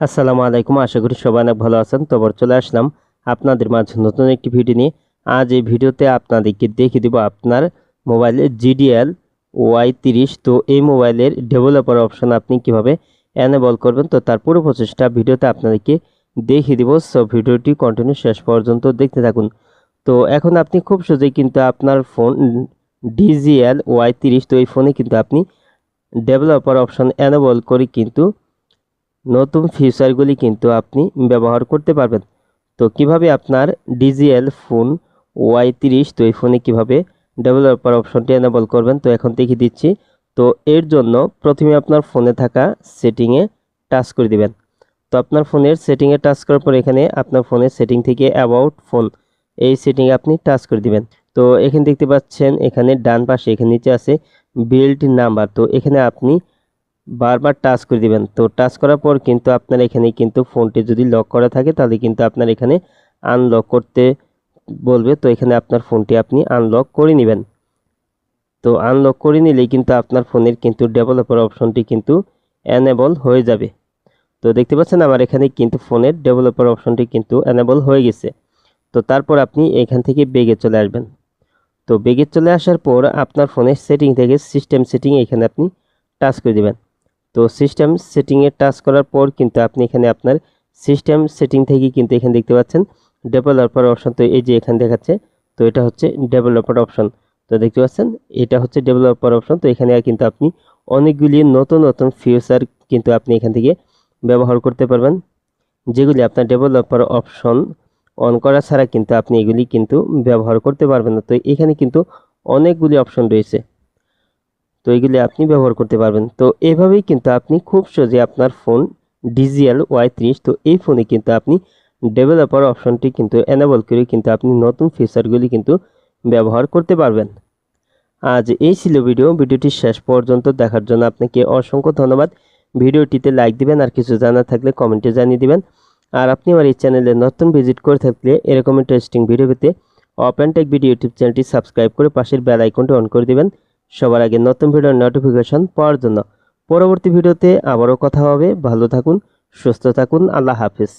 আসসালামু আলাইকুম, আশা করি সবাই অনেক ভালো আছেন। তো আবার চলে আসলাম আপনাদের মাঝে নতুন একটি ভিডিও নিয়ে। আজ এই ভিডিওতে আপনাদেরকে দেখিয়ে দিব আপনার মোবাইলের জিডিএল ওয়াই তিরিশ। তো এই মোবাইলের ডেভেলপার অপশন আপনি কীভাবে এনেবল করবেন, তো তার পুরো প্রচেষ্টা ভিডিওতে আপনাদেরকে দেখিয়ে দিব। সো ভিডিওটি কন্টিনিউ শেষ পর্যন্ত দেখতে থাকুন। তো এখন আপনি খুব সহজেই কিন্তু আপনার ফোন ডিজিএল ওয়াই তিরিশ, তো এই ফোনে কিন্তু আপনি ডেভেলপার অপশন এনেবল করে কিন্তু নতুন ফিচারগুলি কিন্তু আপনি ব্যবহার করতে পারবেন। তো কীভাবে আপনার ডিজিএল ফোন ওয়াই তিরিশ, তো এই ফোনে কীভাবে ডেভেলপার অপশনটি এনেবল করবেন, তো এখন দেখিয়ে দিচ্ছি। তো এর জন্য প্রথমে আপনার ফোনে থাকা সেটিংয়ে টাচ করে দিবেন। তো আপনার ফোনের সেটিংয়ে টাচ করার পর এখানে আপনার ফোনের সেটিং থেকে অ্যাবাউট ফোন এই সেটিংয়ে আপনি টাচ করে দিবেন। তো এখানে দেখতে পাচ্ছেন, এখানে ডান পাশে, এখানে নিচে আছে বিল্ড নাম্বার তো এখানে আপনি বারবার টাচ করে দিবেন। তো টাচ করার পর কিন্তু আপনার এখানে কিন্তু ফোনটি যদি লক করা থাকে, তাহলে কিন্তু আপনার এখানে আনলক করতে বলবে। তো এখানে আপনার ফোনটি আপনি আনলক করে নেবেন। তো আনলক করে নিলেই কিন্তু আপনার ফোনের কিন্তু ডেভেলপার অপশনটি কিন্তু অ্যানেবল হয়ে যাবে। তো দেখতে পাচ্ছেন আমার এখানে কিন্তু ফোনের ডেভেলপার অপশনটি কিন্তু অ্যানেবল হয়ে গেছে। তো তারপর আপনি এখান থেকে বেগে চলে আসবেন। তো বেগে চলে আসার পর আপনার ফোনের সেটিং থেকে সিস্টেম সেটিং এখানে আপনি টাচ করে দেবেন। তো সিস্টেম সেটিংয়ে টাচ করার পর কিন্তু আপনি এখানে আপনার সিস্টেম সেটিং থেকে কিন্তু এখানে দেখতে পাচ্ছেন ডেভেলপার অপশন তো এই যে এখানে দেখাচ্ছে, তো এটা হচ্ছে ডেভেলপার অপশন তো দেখতে পাচ্ছেন, এটা হচ্ছে ডেভেলপার অপশন তো এখানে কিন্তু আপনি অনেকগুলি নতুন নতুন ফিউচার কিন্তু আপনি এখান থেকে ব্যবহার করতে পারবেন। যেগুলি আপনার ডেভেলপার অপশন অন করা ছাড়া কিন্তু আপনি এগুলি কিন্তু ব্যবহার করতে পারবেন না। তো এখানে কিন্তু অনেকগুলি অপশন রয়েছে। তো এগুলি আপনি ব্যবহার করতে পারবেন। তো এভাবেই কিন্তু আপনি খুব সহজে আপনার ফোন ডিজিএল ওয়াই ত্রিশ তো এই ফোনে কিন্তু আপনি ডেভেলপার অপশনটি কিন্তু এনেবল করে কিন্তু আপনি নতুন ফিচারগুলি কিন্তু ব্যবহার করতে পারবেন। আজ এই ছিল ভিডিও। ভিডিওটি শেষ পর্যন্ত দেখার জন্য আপনাকে অসংখ্য ধন্যবাদ। ভিডিওটিতে লাইক দিবেন আর কিছু জানার থাকলে কমেন্টে জানিয়ে দিবেন। আর আপনি আমার এই চ্যানেলে নতুন ভিজিট করে থাকলে এরকম ইন্টারেস্টিং ভিডিও পেতে টেক ভিডিও ইউটিউব চ্যানেলটি সাবস্ক্রাইব করে পাশের বেল আইকনটি অন করে দিবেন। সবার আগে নতুন ভিডিওর নোটিফিকেশন পাওয়ার জন্য। পরবর্তী ভিডিওতে আবারও কথা হবে। ভালো থাকুন, সুস্থ থাকুন। আল্লাহ হাফিজ।